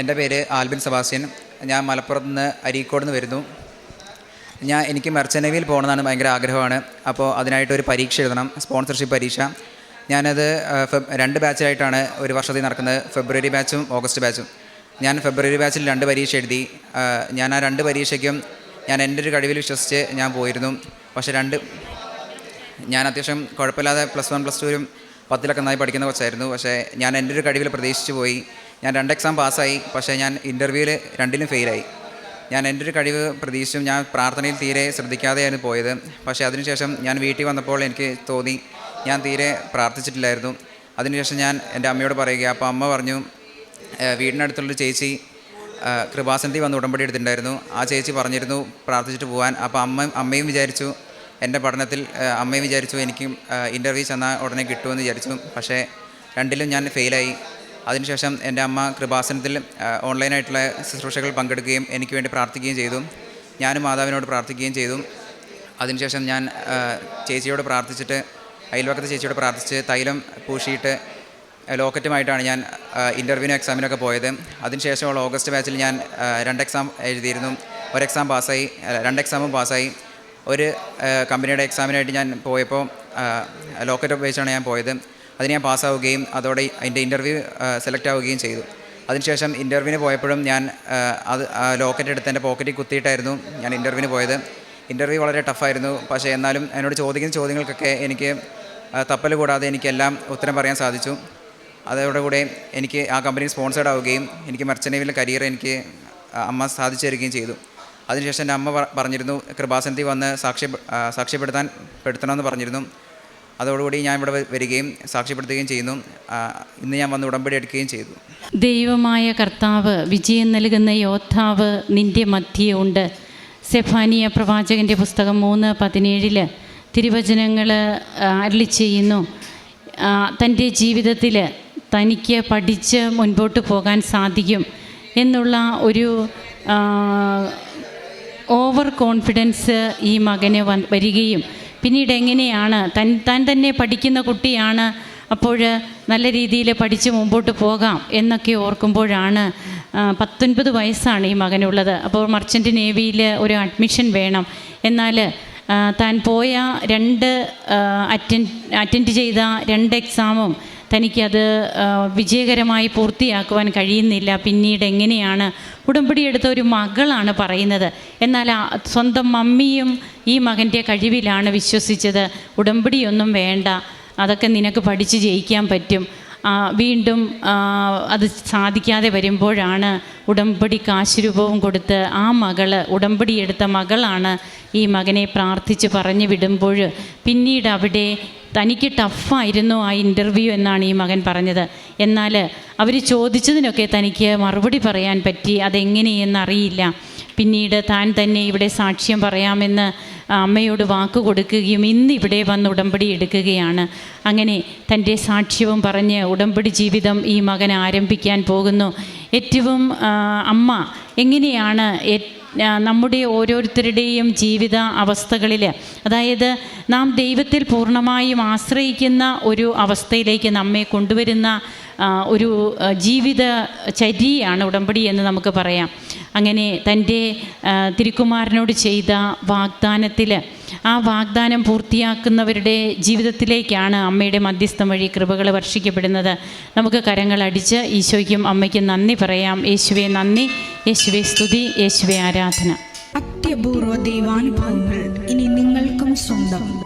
എന്റെ പേര് ആൽബിൻ സെബാസ്റ്റ്യൻ. ഞാൻ മലപ്പുറത്ത് നിന്ന് അരീക്കോട് നിന്ന് വരുന്നു. ഞാൻ എനിക്ക് മെർച്ചനവിയിൽ നേവിയിൽ പോകണമെന്നാണ് ഭയങ്കര ആഗ്രഹമാണ്. അപ്പോൾ അതിനായിട്ടൊരു പരീക്ഷ എഴുതണം സ്പോൺസർഷിപ്പ് പരീക്ഷ. ഞാനത് രണ്ട് ബാച്ചിലായിട്ടാണ് ഒരു വർഷത്തിൽ നടക്കുന്നത്. ഫെബ്രുവരി ബാച്ചും ഓഗസ്റ്റ് ബാച്ചും. ഞാൻ ഫെബ്രുവരി ബാച്ചിൽ രണ്ട് പരീക്ഷ എഴുതി. ഞാൻ ആ രണ്ട് പരീക്ഷയ്ക്കും ഞാൻ എന്റെ ഒരു കഴിവിൽ വിശ്വസിച്ച് ഞാൻ പോയിരുന്നു. പക്ഷേ രണ്ട് ഞാൻ അത്യാവശ്യം കുഴപ്പമില്ലാതെ പ്ലസ് വൺ പ്ലസ് ടുവിലും പത്തിലൊക്കെ നന്നായി പഠിക്കുന്ന കൊച്ചായിരുന്നു. പക്ഷേ ഞാൻ എന്റെ ഒരു കഴിവിൽ പ്രതീക്ഷിച്ച് പോയി. ഞാൻ രണ്ട് എക്സാം പാസ്സായി. പക്ഷേ ഞാൻ ഇന്റർവ്യൂവിൽ രണ്ടിലും ഫെയിലായി ഞാൻ എന്റെ ഒരു കഴിവ് പ്രതീക്ഷിച്ചും ഞാൻ പ്രാർത്ഥനയിൽ തീരെ ശ്രദ്ധിക്കാതെയായിരുന്നു പോയത്. പക്ഷേ അതിനുശേഷം ഞാൻ വീട്ടിൽ വന്നപ്പോൾ എനിക്ക് തോന്നി ഞാൻ തീരെ പ്രാർത്ഥിച്ചിട്ടില്ലായിരുന്നു. അതിനുശേഷം ഞാൻ എന്റെ അമ്മയോട് പറയുക അപ്പോൾ അമ്മ പറഞ്ഞു "ഏഹ് വീടിനടുത്തുള്ളൊരു ചേച്ചി കൃപാസന്ധി വന്ന് ഉടമ്പടി എടുത്തിട്ടുണ്ടായിരുന്നു. ആ ചേച്ചി പറഞ്ഞിരുന്നു പ്രാർത്ഥിച്ചിട്ട് പോകാൻ അപ്പോൾ അമ്മ അമ്മയും വിചാരിച്ചു എന്റെ പഠനത്തിൽ അമ്മയും വിചാരിച്ചു എനിക്കും ഇന്റർവ്യൂ ചെന്നാൽ ഉടനെ കിട്ടുമെന്ന് വിചാരിച്ചു. പക്ഷേ രണ്ടിലും ഞാൻ ഫെയിലായി അതിനുശേഷം എന്റെ അമ്മ കൃപാസനത്തിൽ ഓൺലൈനായിട്ടുള്ള ശുശ്രൂഷകൾ പങ്കെടുക്കുകയും എനിക്ക് വേണ്ടി പ്രാർത്ഥിക്കുകയും ചെയ്തു. ഞാനും മാതാവിനോട് പ്രാർത്ഥിക്കുകയും ചെയ്തു. അതിനുശേഷം ഞാൻ ചേച്ചിയോട് പ്രാർത്ഥിച്ചിട്ട് അയൽവക്കത്തെ ചേച്ചിയോട് പ്രാർത്ഥിച്ച് തൈലം പൂശിയിട്ട് ലോക്കറ്റുമായിട്ടാണ് ഞാൻ ഇന്റർവ്യൂവിനും എക്സാമിനൊക്കെ പോയത്. അതിനുശേഷമുള്ള ഓഗസ്റ്റ് ബാച്ചിൽ ഞാൻ രണ്ട് എക്സാം എഴുതിയിരുന്നു. ഒരു എക്സാം പാസ്സായി രണ്ട് എക്സാമും പാസ്സായി ഒരു കമ്പനിയുടെ എക്സാമിനായിട്ട് ഞാൻ പോയപ്പോൾ ലോക്കറ്റ് ഉപയോഗിച്ചാണ് ഞാൻ പോയത്. അതിന് ഞാൻ പാസ്സാവുകയും അതോടെ അതിന്റെ ഇന്റർവ്യൂ സെലക്ട് ആവുകയും ചെയ്തു. അതിനുശേഷം ഇന്റർവ്യൂവിന് പോയപ്പോഴും ഞാൻ അത് ലോക്കറ്റ് എടുത്ത് എന്റെ പോക്കറ്റിൽ കുത്തിയിട്ടായിരുന്നു ഞാൻ ഇന്റർവ്യൂവിന് പോയത്. ഇന്റർവ്യൂ വളരെ ടഫായിരുന്നു. പക്ഷേ എന്നാലും എന്നോട് ചോദിക്കുന്ന ചോദ്യങ്ങൾക്കൊക്കെ എനിക്ക് തപ്പൽ കൂടാതെ എനിക്കെല്ലാം ഉത്തരം പറയാൻ സാധിച്ചു. അതോടുകൂടെ എനിക്ക് ആ കമ്പനി സ്പോൺസേഡ് ആവുകയും എനിക്ക് മെർച്ചനേവിലെ കരിയർ എനിക്ക് അമ്മ സാധിച്ചു തരികയും ചെയ്തു. അതിനുശേഷം എന്റെ അമ്മ പറഞ്ഞിരുന്നു കൃപാസനത്തിൽ വന്ന് സാക്ഷ്യ സാക്ഷ്യപ്പെടുത്താൻ പെടുത്തണമെന്ന് പറഞ്ഞിരുന്നു. അതോടുകൂടി ഞാൻ ഇവിടെ വരികയും സാക്ഷ്യപ്പെടുത്തുകയും ചെയ്യുന്നു. ഇന്ന് ഞാൻ വന്ന് ഉടമ്പടി എടുക്കുകയും ചെയ്തു. ദൈവമായ കർത്താവ് വിജയം നൽകുന്ന യോദ്ധാവ് നിന്റെ മധ്യയുണ്ട് സെഫാനിയ പ്രവാചകന്റെ പുസ്തകം മൂന്ന് പതിനേഴിൽ തിരുവചനങ്ങൾ അരളി ചെയ്യുന്നു. തന്റെ ജീവിതത്തിൽ തനിക്ക് പഠിച്ച് മുൻപോട്ട് പോകാൻ സാധിക്കും എന്നുള്ള ഒരു ഓവർ കോൺഫിഡൻസ് ഈ മകന് വരികയും. പിന്നീട് എങ്ങനെയാണ്? തൻ താൻ തന്നെ പഠിക്കുന്ന കുട്ടിയാണ്. അപ്പോൾ നല്ല രീതിയിൽ പഠിച്ച് മുമ്പോട്ട് പോകാം എന്നൊക്കെ ഓർക്കുമ്പോഴാണ് പത്തൊൻപത് വയസ്സാണ് ഈ മകനുള്ളത്. അപ്പോൾ മർച്ചന്റ് നേവിയിൽ ഒരു അഡ്മിഷൻ വേണം. എന്നാൽ താൻ പോയ രണ്ട് അറ്റൻഡ് അറ്റൻഡ് ചെയ്ത രണ്ട് എക്സാമും തനിക്കത് വിജയകരമായി പൂർത്തിയാക്കുവാൻ കഴിയുന്നില്ല. പിന്നീട് എങ്ങനെയാണ് ഉടമ്പടി എടുത്ത ഒരു മകളാണ് പറയുന്നത്. എന്നാൽ സ്വന്തം മമ്മിയും ഈ മകന്റെ കഴിവിലാണ് വിശ്വസിച്ചത്. ഉടമ്പടിയൊന്നും വേണ്ട. അതൊക്കെ നിനക്ക് പഠിച്ച് ജയിക്കാൻ പറ്റും. വീണ്ടും അത് സാധിക്കാതെ വരുമ്പോഴാണ് ഉടമ്പടി കാശുരൂപവും കൊടുത്ത് ആ മകൾ ഉടമ്പടി എടുത്ത മകളാണ് ഈ മകനെ പ്രാർത്ഥിച്ച് പറഞ്ഞു വിടുമ്പോൾ പിന്നീട് അവിടെ തനിക്ക് ടഫായിരുന്നു ആ ഇന്റർവ്യൂ എന്നാണ് ഈ മകൻ പറഞ്ഞത്. എന്നാൽ അവർ ചോദിച്ചതിനൊക്കെ തനിക്ക് മറുപടി പറയാൻ പറ്റി. അതെങ്ങനെയെന്നറിയില്ല പിന്നീട് താൻ തന്നെ ഇവിടെ സാക്ഷ്യം പറയാമെന്ന് അമ്മയോട് വാക്ക് കൊടുക്കുകയും ഇന്ന് ഇവിടെ വന്ന് ഉടമ്പടി എടുക്കുകയാണ്. അങ്ങനെ തന്റെ സാക്ഷ്യവും പറഞ്ഞ് ഉടമ്പടി ജീവിതം ഈ മകൻ ആരംഭിക്കാൻ പോകുന്നു. ഏറ്റവും അമ്മ എങ്ങനെയാണ് നമ്മുടെ ഓരോരുത്തരുടെയും ജീവിത അവസ്ഥകളിൽ അതായത് നാം ദൈവത്തിൽ പൂർണമായും ആശ്രയിക്കുന്ന ഒരു അവസ്ഥയിലേക്ക് നമ്മെ കൊണ്ടുവരുന്ന ഒരു ജീവിത ചര്യയാണ് ഉടമ്പടി എന്ന് നമുക്ക് പറയാം. അങ്ങനെ തന്റെ തിരുക്കുമാരനോട് ചെയ്ത വാഗ്ദാനത്തിൽ ആ വാഗ്ദാനം പൂർത്തിയാക്കുന്നവരുടെ ജീവിതത്തിലേക്കാണ് അമ്മയുടെ മധ്യസ്ഥം വഴി കൃപകൾ വർഷിക്കപ്പെടുന്നത്. നമുക്ക് കരങ്ങളടിച്ച് ഈശോയ്ക്കും അമ്മയ്ക്കും നന്ദി പറയാം. യേശുവെ നന്ദി. യേശുവെ സ്തുതി. യേശുവെ ആരാധന. അത്യപൂർവ ദൈവാനുഭവങ്ങൾ ഇനി നിങ്ങൾക്കും സ്വന്തം.